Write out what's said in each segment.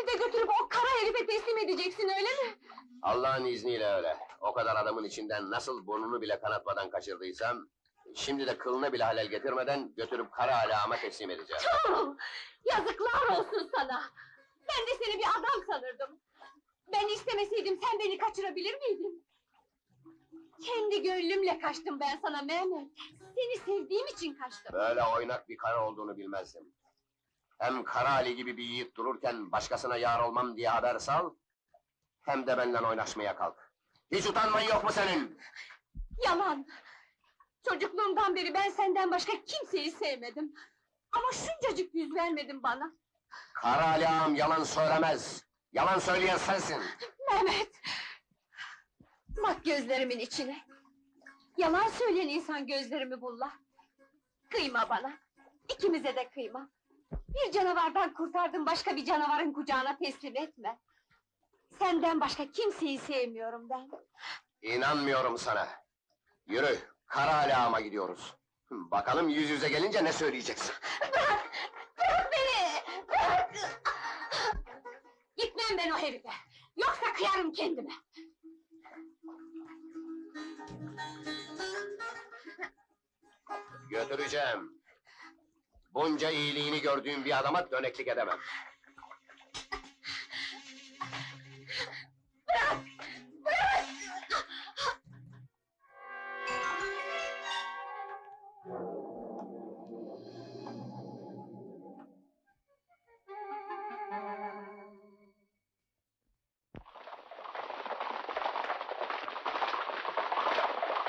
Beni de götürüp o kara herife teslim edeceksin öyle mi? Allah'ın izniyle öyle. O kadar adamın içinden nasıl burnunu bile kanatmadan kaçırdıysam... ...şimdi de kılını bile halel getirmeden götürüp kara alama teslim edeceğim. Tüh! Yazıklar olsun sana! Ben de seni bir adam sanırdım. Ben istemeseydim sen beni kaçırabilir miydin? Kendi gönlümle kaçtım ben sana Mehmet. Seni sevdiğim için kaçtım. Böyle oynak bir kara olduğunu bilmezdim. Hem Kara Ali gibi bir yiğit dururken başkasına yar olmam diye haber sal... ...hem de benden oynaşmaya kalk. Hiç utanman yok mu senin? Yalan! Çocukluğumdan beri ben senden başka kimseyi sevmedim. Ama şuncacık yüz vermedin bana. Kara Ali ağam yalan söylemez. Yalan söyleyen sensin. Mehmet! Bak gözlerimin içine. Yalan söyleyen insan gözlerimi bullar. Kıyma bana. İkimize de kıyma. Bir canavardan kurtardın başka bir canavarın kucağına teslim etme. Senden başka kimseyi sevmiyorum ben. İnanmıyorum sana. Yürü, Kara Ali ağama gidiyoruz. Bakalım yüz yüze gelince ne söyleyeceksin? Bırak! Bırak beni! Bırak! Gitmem ben o herife. Yoksa kıyarım kendime. Götüreceğim. Bunca iyiliğini gördüğüm bir adama döneklik edemem. Bırak! Bırak!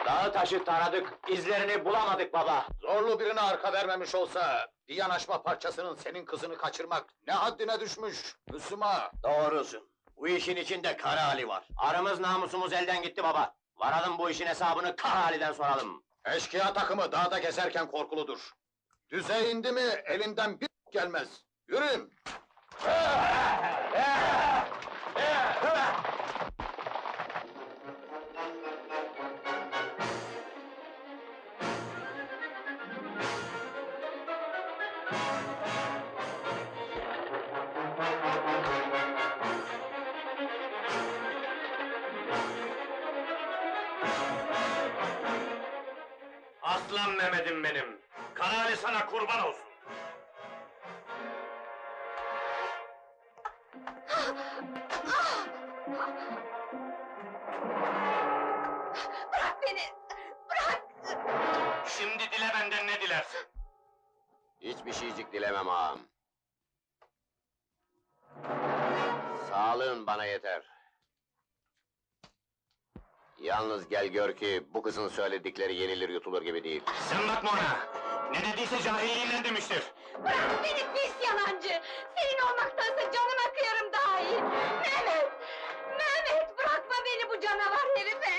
Dağı taşı taradık, izlerini bulamadık baba. Zorlu birine arka vermemiş olsa... ...bir yanaşma parçasının senin kızını kaçırmak ne haddine düşmüş Müslüman. Doğrusun. Bu işin içinde Kara Ali var. Arımız namusumuz elden gitti baba. Varalım bu işin hesabını Kara Ali'den soralım. Eşkıya takımı dağda gezerken korkuludur. Düze indi mi elinden bir gelmez. Yürüyün. Aslan Mehmet'im benim. Kara Ali sana kurban olsun. Bırak beni! Bırak! Şimdi dile benden ne dilersin? Hiçbir şeycik dilemem ağam. Sağlığın bana yeter. Yalnız gel gör ki bu kızın söyledikleri yenilir yutulur gibi değil. Sen bakma ona. Ne dediyse cahilliğinden demiştir. Bırak beni pis yalancı! Senin olmaktansa canıma kıyarım daha iyi! Mehmet! Mehmet bırakma beni bu canavar herife!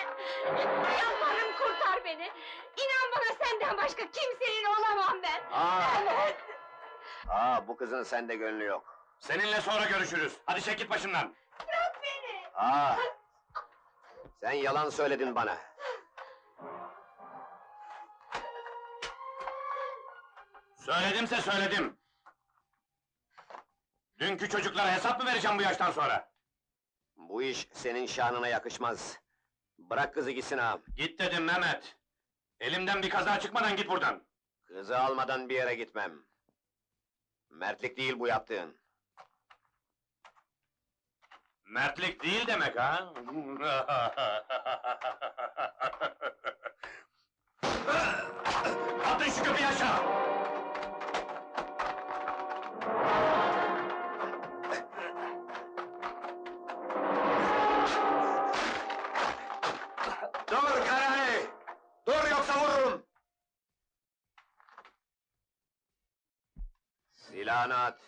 Yalvarırım kurtar beni! İnan bana senden başka kimsenin olamam ben! Aa, Mehmet! aa bu kızın sende gönlü yok. Seninle sonra görüşürüz. Hadi çek git başımdan. Bırak beni! Aa, sen yalan söyledin bana. Söyledimse söyledim. Dünkü çocuklara hesap mı vereceğim bu yaştan sonra? Bu iş senin şanına yakışmaz. Bırak kızı gitsin ağam. Git dedim Mehmet. Elimden bir kaza çıkmadan git buradan. Kızı almadan bir yere gitmem. Mertlik değil bu yaptığın. Mertlik değil demek ha? Atın şu köpeği aşağı! Dur Karani! Dur yoksa vururum! Silahını at.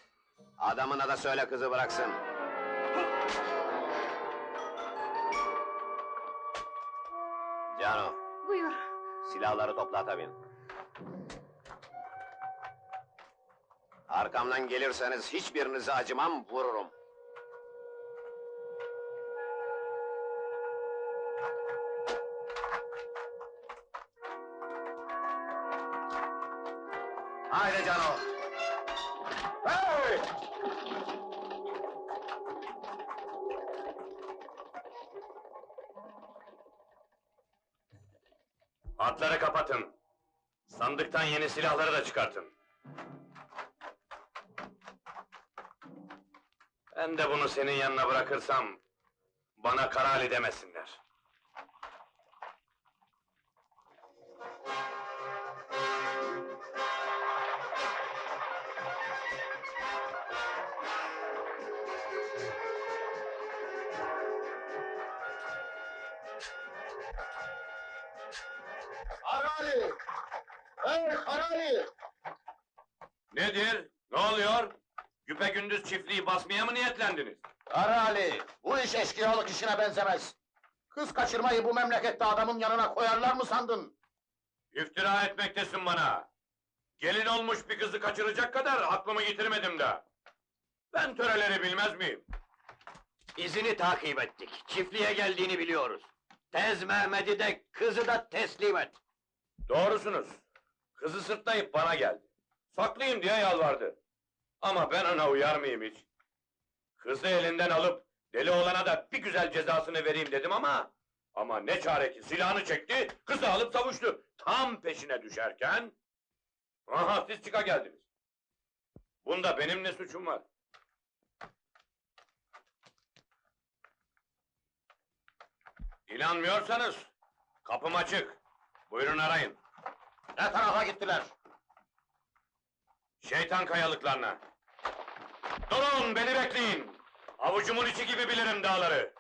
Adamına da söyle kızı bıraksın. Cano, Buyur! silahları topla bin. Arkamdan gelirseniz hiçbirinize acımam, vururum. Haydi Cano! Hey! Atları kapatın. Sandıktan yeni silahları da çıkartın. Ben de bunu senin yanına bırakırsam... ...bana Karali demesinler. Hey Karali! Nedir? Ne oluyor? Güpe gündüz çiftliği basmaya mı niyetlendiniz? Karali! Bu iş eşkıyalık işine benzemez. Kız kaçırmayı bu memlekette adamın yanına koyarlar mı sandın? İftira etmektesin bana. Gelin olmuş bir kızı kaçıracak kadar aklımı yitirmedim de. Ben töreleri bilmez miyim? İzini takip ettik. Çiftliğe geldiğini biliyoruz. Tez Mehmet'i de kızı da teslim et. Doğrusunuz. Kızı sırtlayıp bana geldi. Saklayayım diye yalvardı. Ama ben ona uyar mıyım hiç? Kızı elinden alıp deli olana da bir güzel cezasını vereyim dedim ama... Ama ne çare ki silahını çekti, kızı alıp savuştu. Tam peşine düşerken... Aha siz çıka geldiniz. Bunda benim ne suçum var? İnanmıyorsanız kapım açık. Buyurun arayın. Ne tarafa gittiler? Şeytan kayalıklarına. Durun, beni bekleyin. Avucumun içi gibi bilirim dağları.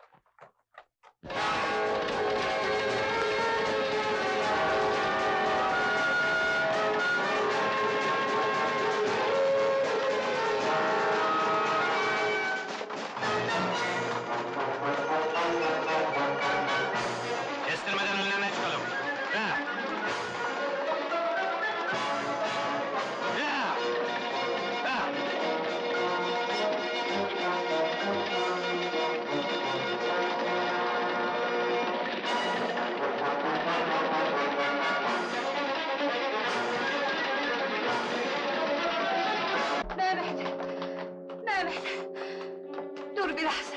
Mehmet! Dur biraz.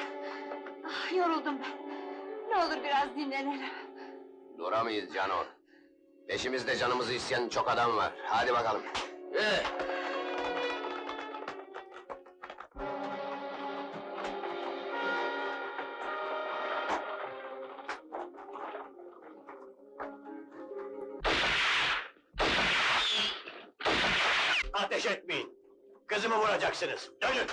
Ah, yoruldum ben. Ne olur biraz dinlenelim. Duramayız Cano. Peşimizde canımızı isteyen çok adam var. Hadi bakalım. Ee, Ateş etmeyin. Kızımı vuracaksınız. Dönün.